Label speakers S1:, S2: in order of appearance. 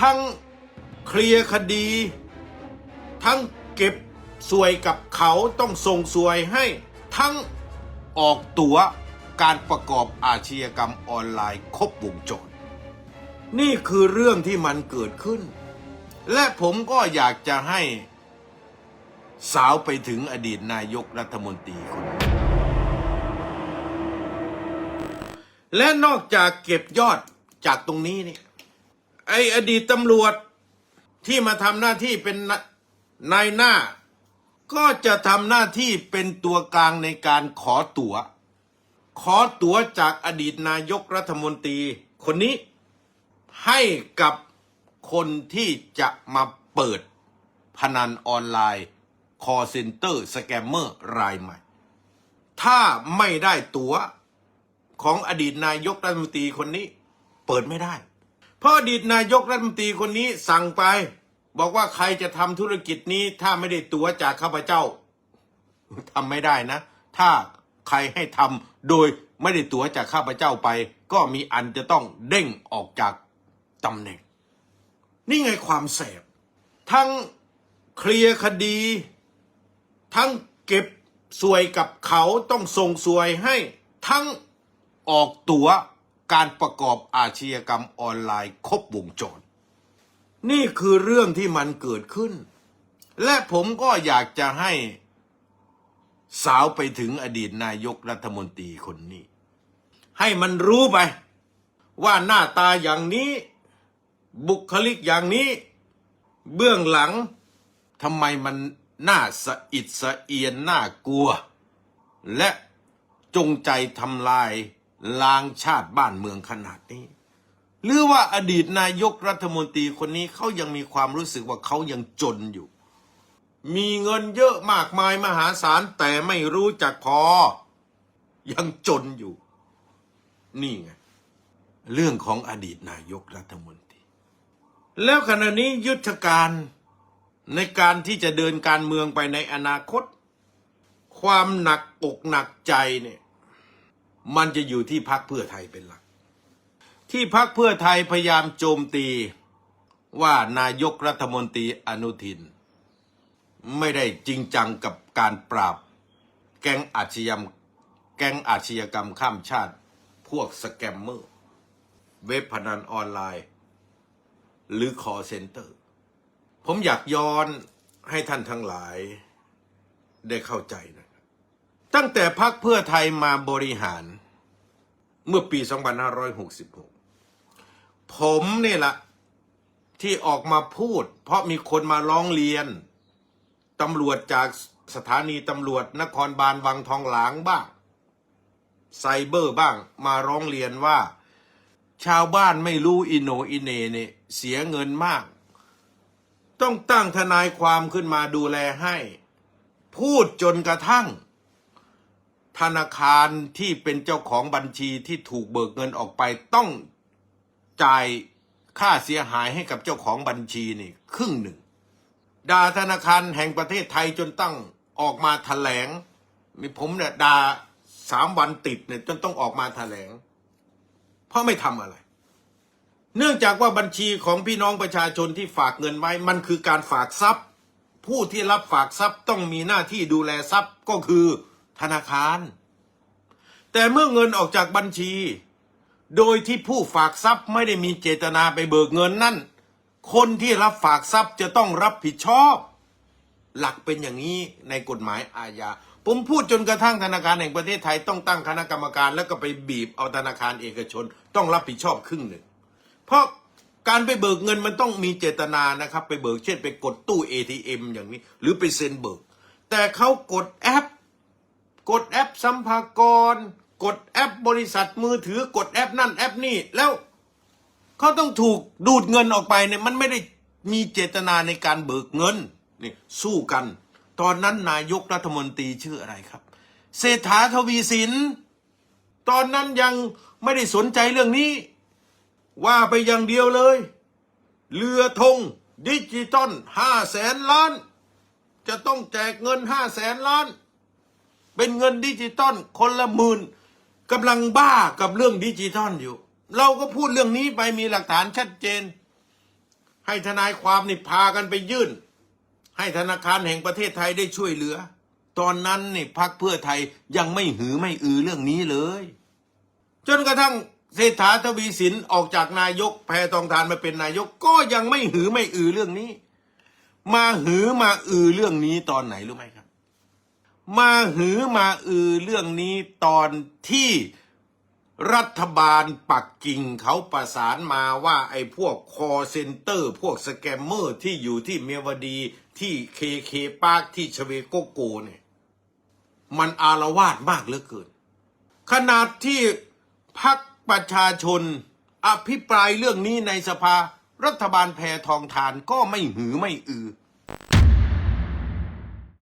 S1: ทั้งเคลียร์คดี ทั้งเก็บสวยกับเขาต้องส่งสวยให้ทั้งออกตัวการประกอบอาชญากรรมออนไลน์ครบวงจร นี่คือเรื่องที่มันเกิดขึ้น และผมก็อยากจะให้สาวไปถึงอดีตนายกรัฐมนตรีคนนี้และนอกจากเก็บยอดจากตรงนี้เนี่ย ไออดีตตำรวจที่มาทำหน้าที่เป็นนายหน้า ก็จะทำหน้าที่เป็นตัวกลางในการขอตัว๋ว ขอตั๋วจากอดีตนายกรัฐมนตรีคนนี้ให้กับคนที่จะมาเปิดพนันออนไลน์คอเซ็นเตอร์สแกมเมอร์รายใหม่ ถ้าไม่ได้ตั๋วของอดีตนายกรัฐมนตรีคนนี้ เปิดไม่ได้ เพราะอดีตนายกรัฐมนตรีคนนี้สั่งไป บอกว่าใครจะทำธุรกิจนี้ ถ้าไม่ได้ตั๋วจากข้าพเจ้าทำไม่ได้นะ ถ้าใครให้ทำโดยไม่ได้ตั๋วจากข้าพเจ้าไป ก็มีอันจะต้องเด้งออกจากตำแหน่ง นี่ไงความแสบ ทั้งเคลียร์คดี ทั้งเก็บสวยกับเขาต้องส่งสวยให้ ทั้งออกตั๋ว การประกอบอาชญากรรมออนไลน์ครบวงจร นี่คือเรื่องที่มันเกิดขึ้น และผมก็อยากจะให้สาวไปถึงอดีตนายกรัฐมนตรีคนนี้ ให้มันรู้ไป ว่าหน้าตาอย่างนี้ บุคลิกอย่างนี้ เบื้องหลังทำไมมันน่าสะอิดสะเอียนน่ากลัว และจงใจทำลาย ล้างชาติบ้านเมืองขนาดนี้ หรือว่าอดีตนายกรัฐมนตรีคนนี้เขายังมีความรู้สึกว่าเขายังจนอยู่ มีเงินเยอะมากมายมหาศาลแต่ไม่รู้จักพอ ยังจนอยู่ นี่ไง เรื่องของอดีตนายกรัฐมนตรี แล้วขณะนี้ยุทธการในการที่จะเดินการเมืองไปในอนาคต ความหนักอกหนักใจเนี่ย มันจะอยู่ที่พักเพื่อไทยเป็นหลัก ที่พักเพื่อไทยพยายามโจมตีว่านายกรัฐมนตรีอนุทิน ไม่ได้จริงจังกับการปราบ แก๊งอาชญากรรมแก๊งอาชญากรรมข้ามชาติ พวกสแกมเมอร์ เว็บพนันออนไลน์ หรือคอเซ็นเตอร์ ผมอยากย้อนให้ท่านทั้งหลายได้เข้าใจนะ ตั้งแต่พักเพื่อไทยมาบริหาร เมื่อปี 2566 ผมนี่แหละที่ออกมาพูด เพราะมีคนมาร้องเรียนตำรวจจากสถานีตำรวจนครบาลวังทองหลางบ้าง ไซเบอร์บ้างมาร้องเรียนว่า ชาวบ้านไม่รู้อิโนอิเนเนี่ยเสียเงินมาก ต้องตั้งทนายความขึ้นมาดูแลให้ พูดจนกระทั่ง ธนาคารที่เป็นเจ้าของบัญชีที่ถูกเบิกเงินออกไปต้องจ่ายค่าเสียหายให้กับเจ้าของบัญชีนี่ครึ่งหนึ่งด่าธนาคารแห่งประเทศไทยจนตั้งออกมาแถลงมีผมเนี่ยด่าสามวันติดเนี่ยจนต้องออกมาแถลง เพราะไม่ทำอะไร เนื่องจากว่าบัญชีของพี่น้องประชาชนที่ฝากเงินไว้ มันคือการฝากทรัพย์ ผู้ที่รับฝากทรัพย์ต้องมีหน้าที่ดูแลทรัพย์ก็คือ ธนาคาร แต่เมื่อเงินออกจากบัญชี โดยที่ผู้ฝากทรัพย์ไม่ได้มีเจตนาไปเบิกเงินนั่น คนที่รับฝากทรัพย์จะต้องรับผิดชอบ หลักเป็นอย่างนี้ในกฎหมายอาญาผมพูดจนกระทั่งธนาคารแห่งประเทศไทยต้องตั้งคณะกรรมการแล้วก็ไปบีบเอาธนาคารเอกชน ต้องรับผิดชอบครึ่งหนึ่ง เพราะการไปเบิกเงินมันต้องมีเจตนานะครับ ไปเบิกเช่นไปกดตู้ ATM อย่างนี้ หรือไปเซ็นเบิก แต่เขากดแอป กดแอปสัมภากร กดแอปบริษัทมือถือกดแอปนั่นแอปนี่แล้วเขาต้องถูกดูดเงินออกไปเนี่ยมันไม่ได้มีเจตนาในการเบิกเงินนี่สู้กัน ตอนนั้นนายกรัฐมนตรีชื่ออะไรครับ เศรษฐาทวีสิน ตอนนั้นยังไม่ได้สนใจเรื่องนี้ ว่าไปอย่างเดียวเลย เรือธงดิจิตอลห้าแสนล้าน จะต้องแจกเงินห้าแสนล้าน เป็นเงินดิจิตอลคนละหมื่นกำลังบ้ากับเรื่องดิจิตอลอยู่ เราก็พูดเรื่องนี้ไปมีหลักฐานชัดเจน ให้ทนายความนี่พากันไปยื่น ให้ธนาคารแห่งประเทศไทยได้ช่วยเหลือ ตอนนั้นนี่พักเพื่อไทยยังไม่หือไม่อือเรื่องนี้เลย จนกระทั่งเศรษฐาทวีสินออกจากนายกแพทองทานมาเป็นนายกก็ยังไม่หือไม่อือเรื่องนี้ มาหือมาอือเรื่องนี้ตอนไหนรู้ไหมครับ มาหือมาอือเรื่องนี้ตอนที่รัฐบาลปักกิ่งเขาประสานมาว่าไอ้พวกคอเซ็นเตอร์ พวกสแกมเมอร์ที่อยู่ที่เมียวดีที่เคเคปาร์คที่ชเวโกโกเนี่ยมันอารวาสมากเหลือเกิน ขนาดที่พักประชาชนอภิปรายเรื่องนี้ในสภา รัฐบาลแพทองทานก็ไม่หือไม่อือ